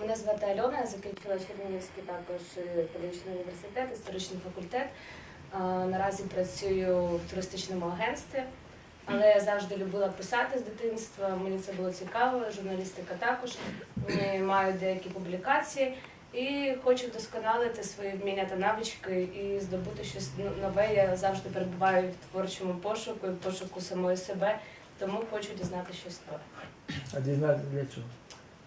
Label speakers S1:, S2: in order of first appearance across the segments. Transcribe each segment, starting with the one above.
S1: Мене звати Альона, я закінчила Чернігівський також е, педагогічний університет, історичний факультет. Наразі працюю в туристичному агентстві, але я завжди любила писати з дитинства. Мені це було цікаво, журналістика також. Маю деякі публікації і хочу вдосконалити свої вміння та навички і здобути щось ну- нове. Я завжди перебуваю в творчому пошуку, в пошуку самої себе, тому хочу дізнати щось нове.
S2: А дізнатися для чого?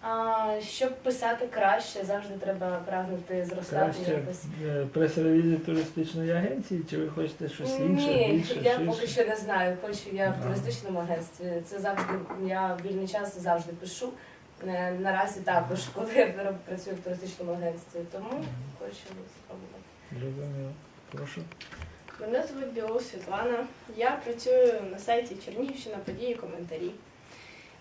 S1: А, щоб писати краще, завжди треба прагнути зростати
S2: Краще
S1: якось.
S2: е, прес-ревізії туристичної агенції, чи ви хочете щось інше,
S1: Ні,
S2: більше,
S1: я
S2: ширше?
S1: поки що не знаю. Хочу я в
S2: Ага.
S1: туристичному агентстві. Це завжди я вільний час завжди пишу. Е, Наразі також, коли я пра- працюю в туристичному агентстві, тому хочу спробувати.
S2: Зрозуміло. Прошу.
S3: Мене звуть Білов Світлана. Я працюю на сайті Чернігівщина події коментарі.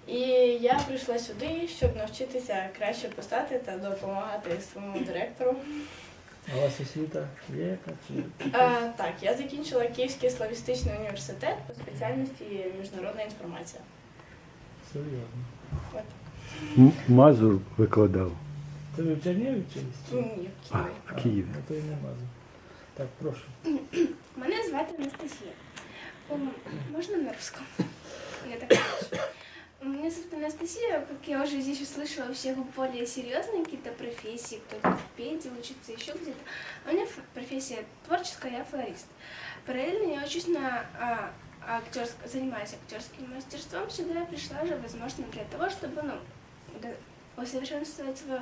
S3: І я прийшла сюди, щоб навчитися краще писати та допомагати своєму директору.
S2: А у вас освіта є яка? Чи...
S3: А, так, я закінчила Київський славістичний університет по спеціальності міжнародна інформація.
S2: Серйозно.
S3: От.
S4: М- Мазур викладав
S2: Це ви в Чернігові вчились? чи?
S3: Ні, в
S4: а,
S3: Києві.
S4: в Києві.
S2: Ну, то і не мазу. Так, прошу.
S5: Мене звати Анастасия. М, Можно на русском? Анастасия, как я уже здесь услышала, у всех более серьезные какие-то профессии, кто-то в педе учится, еще где-то. А у меня профессия творческая, я флорист. Параллельно я учусь на а, актерск- занимаюсь актерским мастерством. Сюда я пришла же, возможно, для того, чтобы, ну, усовершенствовать свое,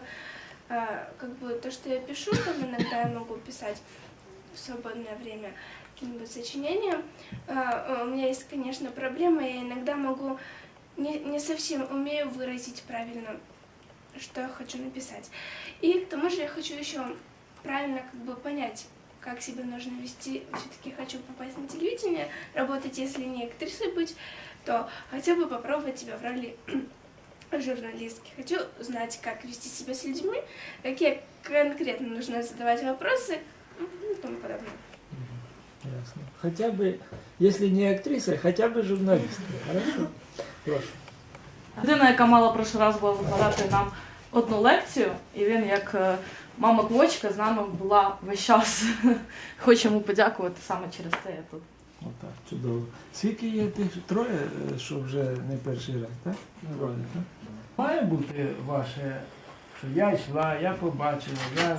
S5: а, как бы то, что я пишу, там иногда я могу писать в свободное время какие-нибудь сочинения. А, У меня есть, конечно, проблема, я иногда могу не, не совсем умею выразить правильно, что я хочу написать. И к тому же я хочу еще правильно как бы понять, как себя нужно вести. Все-таки хочу попасть на телевидение, работать, если не актрисой быть, то хотя бы попробовать себя в роли журналистки. Хочу знать, как вести себя с людьми, какие конкретно нужно задавать вопросы и тому подобное.
S2: Ясно. Хоча б, якщо не актриса, хоча б журналістка. Хорошо? Прошу.
S6: Людина, яка мала прошлий раз була викладати нам одну лекцію, і він, як е, мама квочка, з нами була весь час. Хочемо подякувати саме через це я тут.
S2: Отак, чудово. Скільки є тих троє, е, що вже не перший раз, так? Вроде, так? Має бути ваше, що я йшла, я побачила, я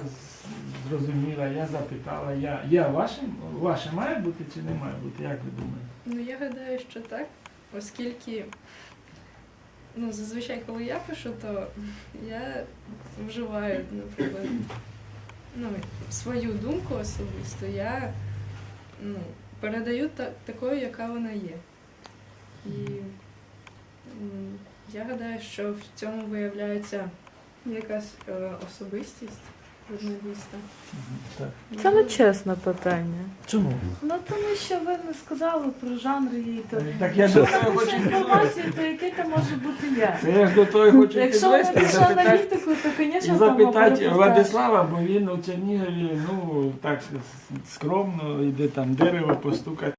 S2: зрозуміла, я запитала, я. Я ваше, ваше має бути чи не має бути? Як ви думаєте?
S7: Ну, я гадаю, що так, оскільки ну, зазвичай, коли я пишу, то я вживаю, наприклад, ну, свою думку особисто, я ну, передаю та, такою, яка вона є. І я гадаю, що в цьому виявляється якась е, особистість журналіста.
S2: Так.
S6: Це не чесне питання.
S2: Чому?
S6: Ну тому що ви не сказали про жанр її. То...
S2: Так я
S6: Якщо
S2: до того хочу
S6: інформацію, то який то може бути я?
S2: Це я ж до того хочу
S6: Якщо ви
S2: підвести запитати,
S6: аналітику, то,
S2: і
S6: звісно, там
S2: запитати. Владислава, бо він у Чернігові, ну, так скромно йде там дерево постукати.